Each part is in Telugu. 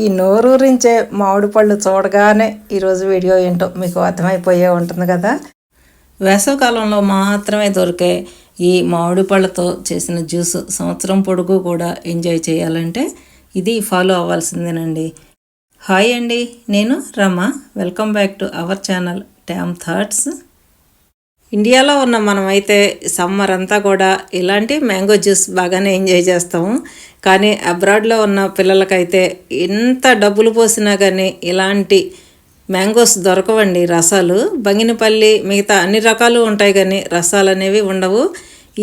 ఈ నోరూరించే మామిడి పళ్ళు చూడగానే ఈరోజు వీడియో ఏంటో మీకు అర్థమైపోయే ఉంటుంది కదా. వేసవకాలంలో మాత్రమే దొరికే ఈ మామిడి పళ్ళతో చేసిన జ్యూస్ సంవత్సరం పొడుగు కూడా ఎంజాయ్ చేయాలంటే ఇది ఫాలో అవ్వాల్సిందేనండి. హాయ్ అండి నేను Rama. Welcome back to our channel ట్యామ్ thoughts. ఇండియాలో ఉన్న మనమైతే సమ్మర్ అంతా కూడా ఇలాంటి మ్యాంగో జ్యూస్ బాగానే ఎంజాయ్ చేస్తాము. కానీ అబ్రాడ్లో ఉన్న పిల్లలకైతే ఎంత డబ్బులు పోసినా కానీ ఇలాంటి మ్యాంగోస్ దొరకవండి రసాలు. బంగినపల్లి మిగతా అన్ని రకాలు ఉంటాయి కానీ రసాలు అనేవి ఉండవు.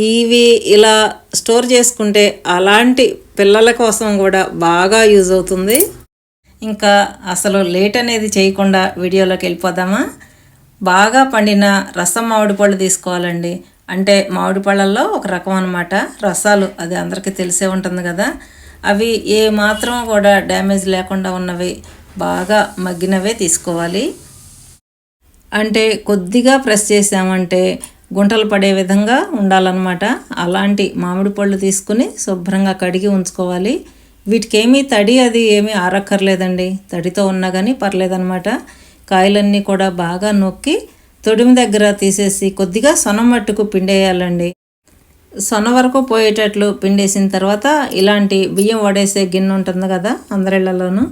ఇవి ఇలా స్టోర్ చేసుకుంటే అలాంటి పిల్లల కోసం కూడా బాగా యూజ్ అవుతుంది. ఇంకా అసలు లేట్ అనేది చేయకుండా వీడియోలోకి వెళ్ళిపోదామా? బాగా పండిన రసం మామిడి పళ్ళు తీసుకోవాలండి. అంటే మామిడి పళ్ళల్లో ఒక రకం అనమాట రసాలు అది అందరికీ తెలిసే ఉంటుంది కదా. అవి ఏ మాత్రం కూడా డ్యామేజ్ లేకుండా ఉన్నవి బాగా మగ్గినవే తీసుకోవాలి. అంటే కొద్దిగా ప్రెస్ చేసామంటే గుంటలు పడే విధంగా ఉండాలన్నమాట. అలాంటి మామిడి పళ్ళు తీసుకుని శుభ్రంగా కడిగి ఉంచుకోవాలి. వీటికి ఏమీ తడి అది ఏమీ ఆరక్కర్లేదండి. తడితో ఉన్నా కానీ పర్లేదన్నమాట. కాయలన్నీ కూడా బాగా నొక్కి తొడిమి దగ్గర తీసేసి కొద్దిగా సొన మట్టుకు పిండేయాలండి. సొన వరకు పోయేటట్లు పిండేసిన తర్వాత ఇలాంటి బియ్యం వడేసే గిన్నె ఉంటుంది కదా అందరిళ్ళలోనూ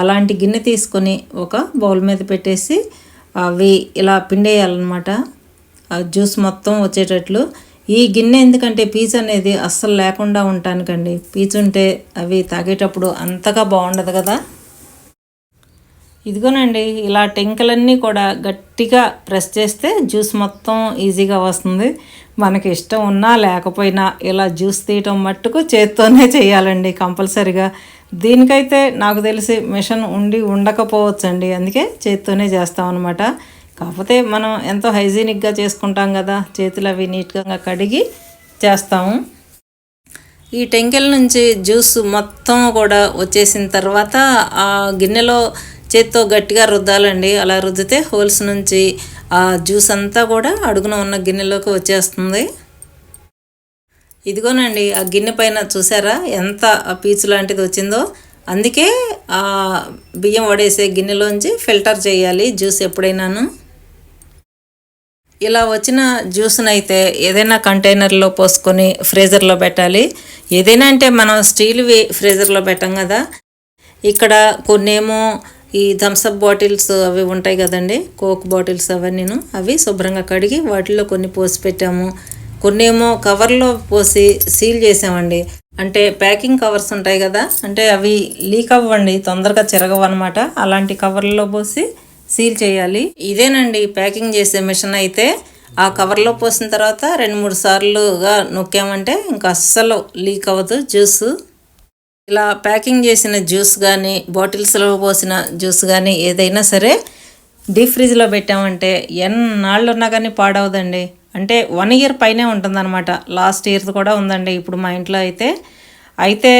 అలాంటి గిన్నె తీసుకొని ఒక బౌల్ మీద పెట్టేసి అవి ఇలా పిండేయాలన్నమాట. ఆ జ్యూస్ మొత్తం వచ్చేటట్లు. ఈ గిన్నె ఎందుకంటే పీచు అనేది అస్సలు లేకుండా ఉంటానుకండి. పీచు ఉంటే అవి తాగేటప్పుడు అంతగా బాగుండదు కదా. ఇదిగోనండి ఇలా టెంకలన్నీ కూడా గట్టిగా ప్రెస్ చేస్తే జ్యూస్ మొత్తం ఈజీగా వస్తుంది. మనకి ఇష్టం ఉన్నా లేకపోయినా ఇలా జ్యూస్ తీయటం మట్టుకు చేత్తోనే చేయాలండి కంపల్సరిగా. దీనికైతే నాకు తెలిసి మిషన్ ఉండి ఉండకపోవచ్చండి అందుకే చేత్తోనే చేస్తాం అనమాట కాకపోతే మనం ఎంతో హైజీనిక్గా చేసుకుంటాం కదా చేతులు అవి నీట్గా కడిగి చేస్తాము. ఈ టెంకెల నుంచి జ్యూస్ మొత్తం కూడా వచ్చేసిన తర్వాత ఆ గిన్నెలో చేత్తో గట్టిగా రుద్దాలండి. అలా రుద్దితే హోల్స్ నుంచి ఆ జ్యూస్ అంతా కూడా అడుగున ఉన్న గిన్నెలోకి వచ్చేస్తుంది. ఇదిగోనండి ఆ గిన్నె పైన చూసారా ఎంత పీచు లాంటిది వచ్చిందో? అందుకే ఆ బియ్యం వడేసే గిన్నెలోంచి ఫిల్టర్ చేయాలి జ్యూస్ ఎప్పుడైనాను. ఇలా వచ్చిన జ్యూస్ని అయితే ఏదైనా కంటైనర్లో పోసుకొని ఫ్రీజర్లో పెట్టాలి. ఏదైనా అంటే మనం స్టీల్వి ఫ్రీజర్లో పెట్టాం కదా. ఇక్కడ కొన్నేమో ఈ థమ్సప్ బాటిల్స్ అవి ఉంటాయి కదండి కోక్ బాటిల్స్ అవన్నీను. అవి శుభ్రంగా కడిగి వాటిల్లో కొన్ని పోసి పెట్టాము. కొన్ని ఏమో కవర్లో పోసి సీల్ చేసామండి. అంటే ప్యాకింగ్ కవర్స్ ఉంటాయి కదా అంటే అవి లీక్ అవ్వండి తొందరగా చెరగవు అనమాట అలాంటి కవర్లలో పోసి సీల్ చేయాలి. ఇదేనండి ప్యాకింగ్ చేసే మిషన్ అయితే. ఆ కవర్లో పోసిన తర్వాత రెండు మూడు సార్లుగా నొక్కామంటే ఇంకా అస్సలు లీక్ అవ్వదు. జ్యూస్. ఇలా ప్యాకింగ్ చేసిన జ్యూస్ కానీ బాటిల్స్లో పోసిన జ్యూస్ కానీ ఏదైనా సరే డీప్ ఫ్రిడ్జ్లో పెట్టామంటే ఎన్నాళ్ళు ఉన్నా కానీ పాడవదండి. అంటే వన్ ఇయర్ పైనే ఉంటుందన్నమాట. లాస్ట్ ఇయర్ కూడా ఉందండి. ఇప్పుడు మా ఇంట్లో అయితే అయితే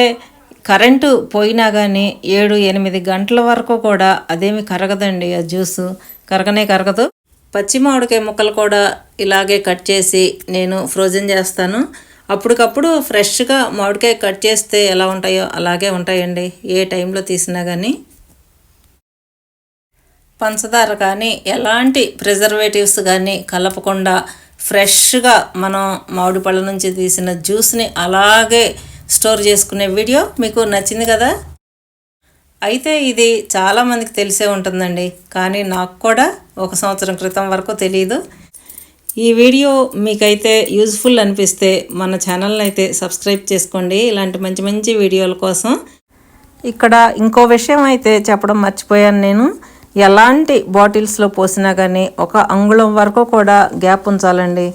కరెంటు పోయినా కానీ ఏడు ఎనిమిది గంటల వరకు కూడా అదేమి కరగదండి ఆ జ్యూస్. కరగనే కరగదు. పచ్చి మామిడికాయ ముక్కలు కూడా ఇలాగే కట్ చేసి నేను ఫ్రోజన్ చేస్తాను. అప్పటికప్పుడు ఫ్రెష్గా మామిడికాయ కట్ చేస్తే ఎలా ఉంటాయో అలాగే ఉంటాయండి. ఏ టైంలో తీసినా కానీ పంచదార కానీ ఎలాంటి ప్రిజర్వేటివ్స్ కానీ కలపకుండా ఫ్రెష్గా మనం మామిడి పళ్ళ నుంచి తీసిన జ్యూస్ని అలాగే స్టోర్ చేసుకునే వీడియో మీకు నచ్చింది కదా? అయితే ఇది చాలామందికి తెలిసే ఉంటుందండి. కానీ నాకు కూడా ఒక సంవత్సరం క్రితం వరకు తెలియదు ఈ వీడియో మీకైతే యూజ్ఫుల్ అనిపిస్తే మన ఛానల్ని అయితే సబ్స్క్రైబ్ చేసుకోండి. ఇలాంటి మంచి మంచి వీడియోల కోసం ఇక్కడ ఇంకో విషయం అయితే చెప్పడం మర్చిపోయాను నేను. ఎలాంటి బాటిల్స్లో పోసినా కానీ ఒక అంగుళం వరకు కూడా గ్యాప్ ఉంచాలండి.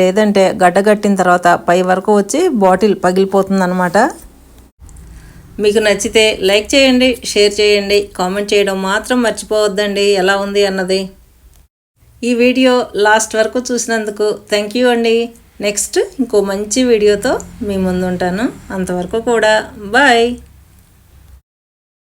లేదంటే గడ్డగట్టిన తర్వాత పై వరకు వచ్చి బాటిల్ పగిలిపోతుందనమాట మీకు నచ్చితే లైక్ చేయండి షేర్ చేయండి కామెంట్ చేయడం మాత్రం మర్చిపోవద్దండి. ఎలా ఉంది అన్నది? ఈ వీడియో లాస్ట్ వరకు చూసినందుకు థ్యాంక్ యూ అండి. నెక్స్ట్ ఇంకో మంచి వీడియోతో మీ ముందుంటాను. అంతవరకు కూడా బాయ్